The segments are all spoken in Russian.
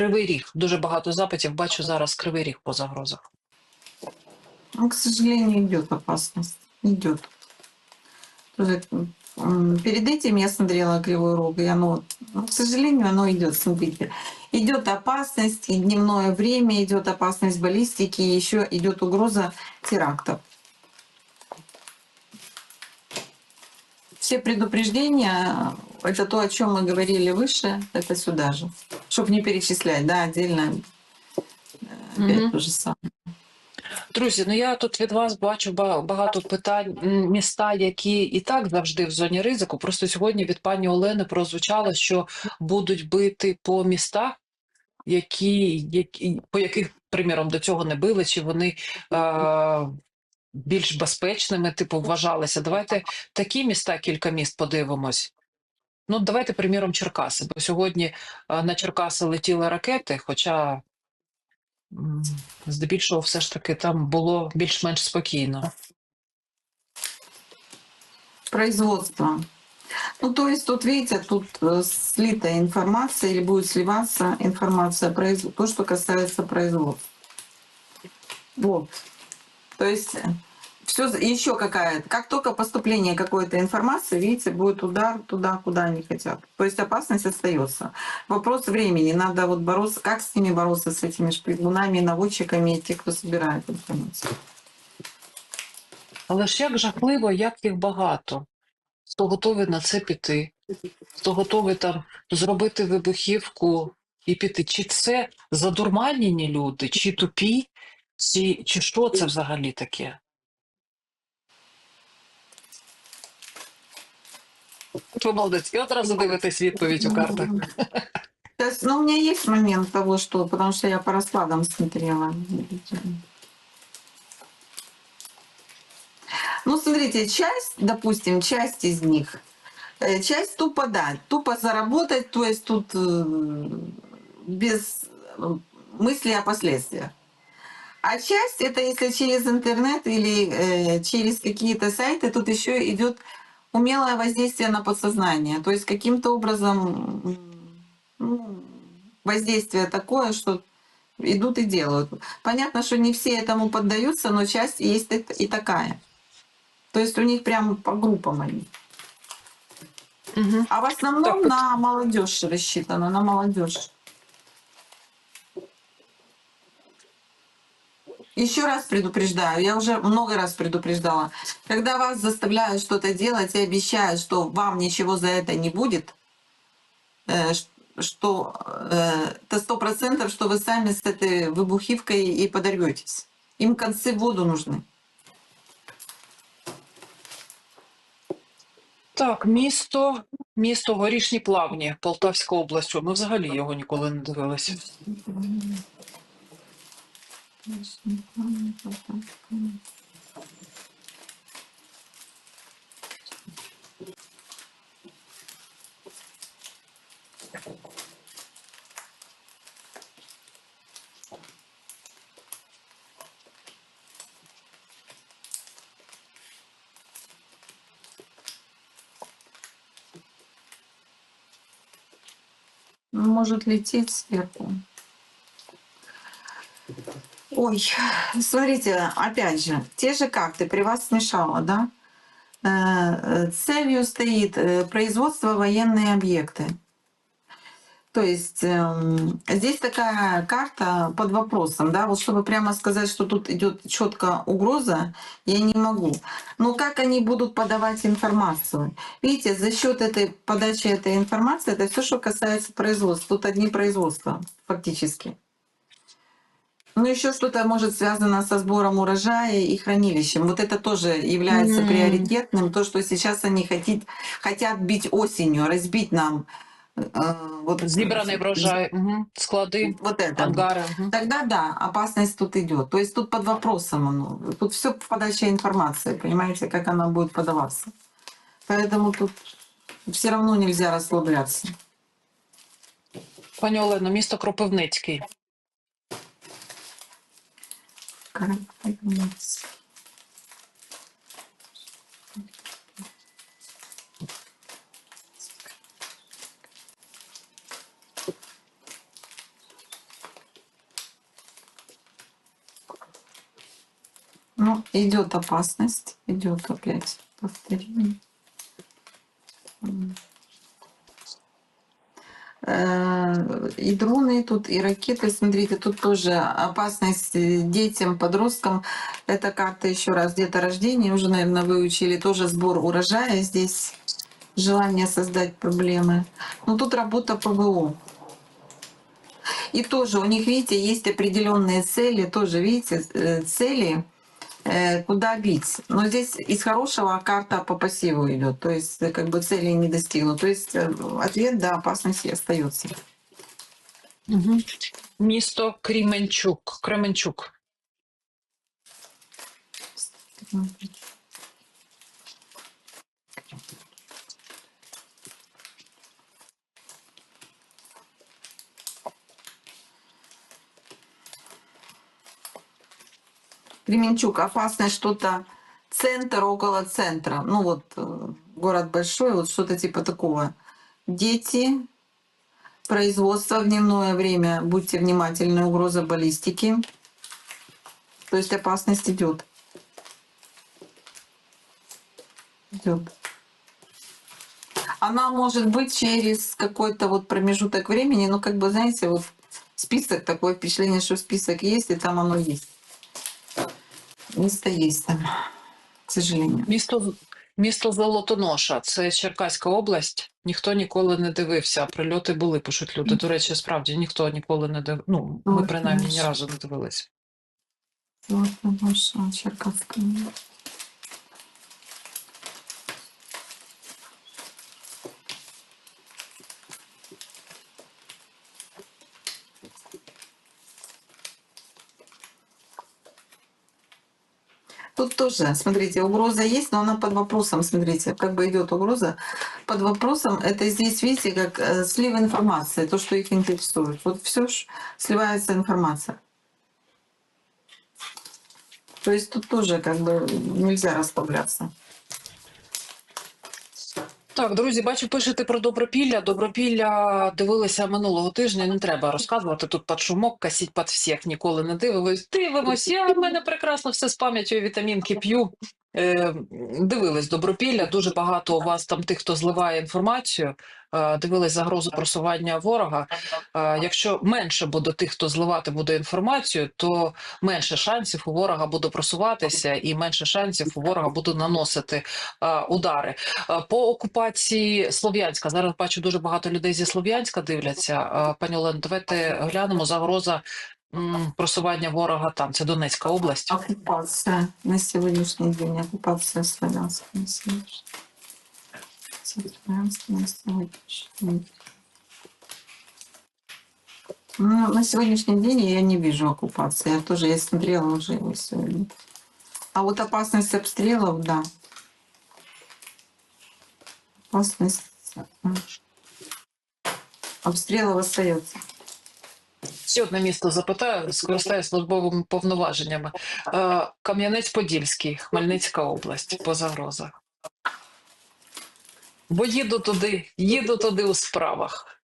Кривий ріг. Дуже багато запитів. Бачу зараз кривий ріг по загрозах. Ну, к сожалению, идет опасность. Идет. Тоже, м, Перед этим я смотрела кривой рог, и оно, ну, к сожалению, оно идет, смотрите. Идет опасность, и дневное время, идет опасность баллистики, и еще идет угроза терактов. Все предупреждения, это то, о чем мы говорили выше, это сюда же. Чтобы не перечислять, да, отдельно. э, Опять Мгм. то же самое. Друзі, ну я тут від вас бачу багато питань. Міста, які і так завжди в зоні ризику. Просто сьогодні від пані Олени прозвучало, що будуть бити по містах, які, які по яких, приміром, до цього не били, чи вони е, більш безпечними, типу, вважалися. Давайте такі міста, кілька міст подивимось. Ну, давайте, приміром, Черкаси. Бо сьогодні е, на Черкаси летіли ракети, хоча здебільшого все ж таки там було більш-менш спокійно. производства. Ну, то есть тут, видите, тут э, слита информация или будет сливаться информация, то, что касается производства. Вот. То есть все еще какая-то. Как только поступление какой-то информации, видите, будет удар туда, куда они хотят. То есть опасность остается. Вопрос времени. Надо вот бороться, как с ними бороться, с этими шпигунами, наводчиками, и те, кто собирает информацию. Але ж як жахливо, як їх багато. Хто готовий на це піти, хто готовий там зробити вибухівку і піти. Чи це задурманені люди, чи тупі, чи, чи що це взагалі таке? От ви молодець, і одразу дивитесь відповідь у картах. То есть, ну, у меня есть момент того, что, потому что я по раскладам смотрела. Ну, смотрите, часть, допустим, часть из них, э, часть тупо дать, тупо заработать, то есть тут э, без э, мысли о последствиях. А часть это если через интернет или э, через какие-то сайты, тут еще идет умелое воздействие на подсознание. То есть каким-то образом ну, воздействие такое, что идут и делают. Понятно, что не все этому поддаются, но часть есть и такая. То есть у них прям по группам они. Угу. А в основном Так на молодежь рассчитано, на молодежь. Еще раз предупреждаю, я уже много раз предупреждала. Когда вас заставляют что-то делать и обещают, что вам ничего за это не будет, э, ш- что э, это сто процентов, что вы сами с этой выбухивкой и подорветесь. Им концы в воду нужны. Так, місто, місто Горішні Плавні, Полтавська область. Ми взагалі його ніколи не дивилися. Может лететь сверху. Ой, смотрите, опять же, те же карты при вас смешала, да? Э, э, Целью стоит э, производство военные объекты. То есть эм, здесь такая карта под вопросом, да, вот чтобы прямо сказать, что тут идет четко угроза, я не могу. Но как они будут подавать информацию? Видите, за счет этой подачи этой информации, это все, что касается производства. Тут одни производства фактически. Ну, еще что-то может связано со сбором урожая и хранилищем. Вот это тоже является Мгм. приоритетным. То, что сейчас они хотят, хотят бить осенью, разбить нам э, вот, Зібраний врожай, угу. склади, Вот это. ангари. Угу. Тогда да, опасность тут идет. То есть тут под вопросом оно. Тут все подача информации, понимаете, как она будет подаваться. Поэтому тут все равно нельзя расслабляться. Пані Олено, місто Кропивницький. Карбонс. Ну, идет опасность, идет опять повторение. И дроны тут, и ракеты. Смотрите, тут тоже опасность детям, подросткам. Эта карта еще раз где-то рождения, уже, наверное, выучили. Тоже сбор урожая здесь. Желание создать проблемы. Но тут работа ПВО. И тоже у них, видите, есть определенные цели, тоже, видите, э, цели, э, куда бить. Но здесь из хорошего карта по пассиву идет, то есть как бы цели не достигнут. То есть э, ответ до опасности остается. Місто Кріменчук. Кременчук. Кременчук, опасность что-то центр около центра. Ну вот э, город большой, вот что-то типа такого. Дети, производство в дневное время, будьте внимательны, угроза баллистики. То есть опасность идет. Идет. Она может быть через какой-то вот промежуток времени, ну как бы, знаете, вот список, такое впечатление, что список есть, и там оно есть. Место есть там, к сожалению. Місто, місто Золотоноша. Це Черкаська область. Ніхто ніколи не дивився. а Прильоти були, пишуть люди. До речі, справді ніхто ніколи не дивився. Ну, ми принаймні ні разу не дивились. Золотоноша, Черкаська Черкасская. Тут тоже, смотрите, угроза есть, но она под вопросом, смотрите, как бы идет угроза. Под вопросом это здесь, видите, как э, слив информации, то, что их интересует. Вот все сливается информация. То есть тут тоже как бы нельзя расслабляться. Так, друзі, бачу, пишете про Добропілля. Добропілля дивилися минулого тижня. Не треба розказувати тут під шумок, касіть під всіх. Ніколи не дивились. Дивимось. Я в мене прекрасно все з пам'яттю вітамінки п'ю. Е, дивились Добропілля. Дуже багато у вас там тих, хто зливає інформацію. Е, дивились загрозу просування ворога. Е, якщо менше буде тих, хто зливати буде інформацію, то менше шансів у ворога буде просуватися, і менше шансів у ворога буде наносити удари. По окупації Слов'янська зараз бачу дуже багато людей зі Слов'янська дивляться. Пані Олено, давайте глянемо загроза просування ворога там. Це Донецька область. Оккупация на сегодняшний день, оккупация Славянска на сегодняшний Славянска на сегодняшний день. Ну, на сегодняшний день я не вижу оккупации. Я тоже я смотрела уже его сегодня. А вот опасность обстрелов, да. Опасность обстрелов остается. Ще одне місто запитаю, скористаюсь службовими повноваженнями. Е, Кам'янець-Подільський, Хмельницька область по загрозах. Бо їду туди, їду туди у справах.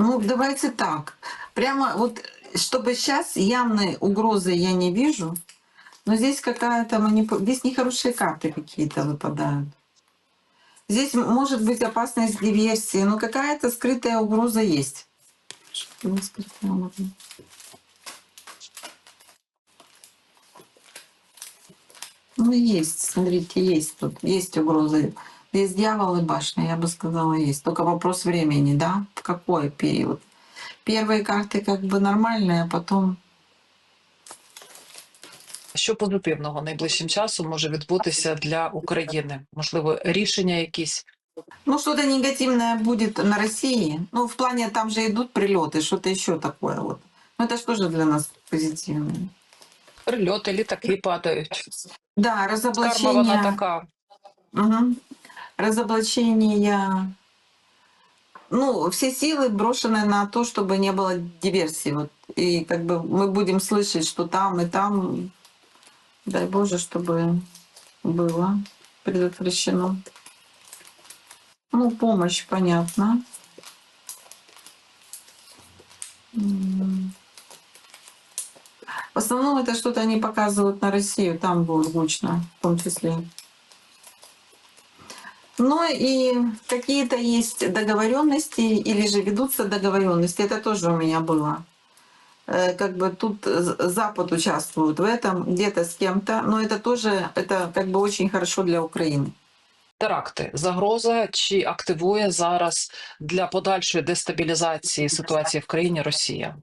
Ну, давайте так. Прямо вот, чтобы сейчас явной угрозы я не вижу, но здесь какая-то манипуляция, здесь нехорошие карты какие-то выпадают. Здесь может быть опасность диверсии, но какая-то скрытая угроза есть. Ну, есть, смотрите, есть тут, есть угрозы. Здесь дьявол и башня, я бы сказала, есть. Только вопрос времени, да? В какой период? Первые карты как бы нормальные, а потом... Що позитивного найближчим часом може відбутися для України? Можливо, рішення якісь Ну, что-то негативное будет на России. Ну, в плане, там же идут прилеты, что-то еще такое вот. Ну, это же тоже для нас позитивно. прильоти, літаки падають. Да, Карма вона разоблачение... така. Мгм. Разоблачение ну, все силы брошены на то, чтобы не было диверсии. Вот. И как бы мы будем слышать, что там и там, дай Боже, чтобы было предотвращено. Ну, помощь, понятно. В основном это что-то они показывают на Россию, там будет гучно, в том числе. Но и какие-то есть договоренности или же ведутся договоренности. Это тоже у меня было. Э, Как бы тут З- Запад участвует в этом, где-то с кем-то, но это тоже это как бы очень хорошо для Украины. Теракти загроза чи активує зараз для подальшої дестабілізації ситуації в країні Росія?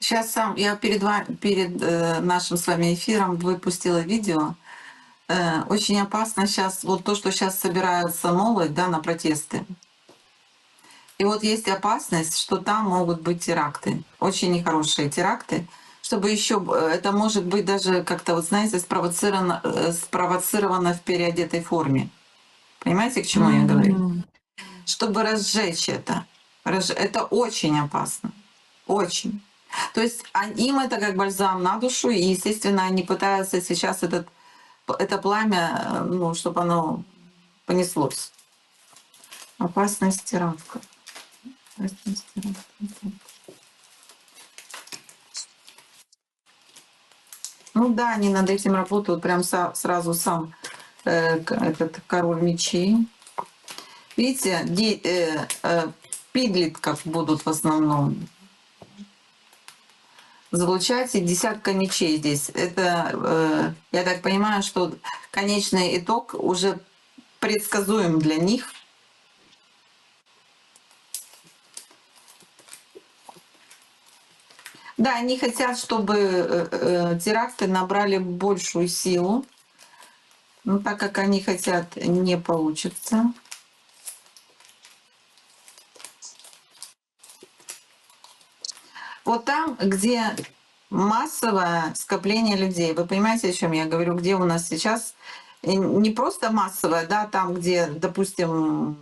Сейчас сам я перед, ва- перед э, нашим с вами эфиром выпустила видео. Э, очень опасно сейчас вот то, что сейчас собираются молодь да, на протесты. И вот есть опасность, что там могут быть теракты, очень нехорошие теракты, чтобы еще это может быть даже как-то, вот знаете, спровоцировано, э, спровоцировано в переодетой форме. Понимаете, к чему я говорю? Чтобы разжечь это. Это очень опасно. Очень. То есть а- им это как бальзам на душу, и, естественно, они пытаются сейчас этот, это пламя, э, ну, чтобы оно понеслось. Опасность теракта. Опасность теракта. Ну да, они над этим работают прям са- сразу сам э, этот король мечей. Видите, де- э, э, подростков будут в основном залучать, и десятка мечей здесь. Это, э, я так понимаю, что конечный итог уже предсказуем для них. Да, они хотят, чтобы э, э, теракты набрали большую силу. Но так как они хотят, не получится. Вот там, где массовое скопление людей, вы понимаете, о чем я говорю, где у нас сейчас э, не просто массовое, да, там, где, допустим,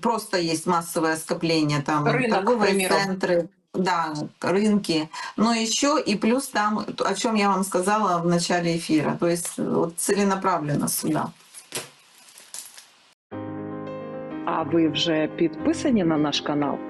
просто есть массовое скопление, там Рынок, торговые центры, да, рынки, но еще и плюс там, о чем я вам сказала в начале эфира, то есть вот целенаправленно сюда. А ви вже підписані на наш канал?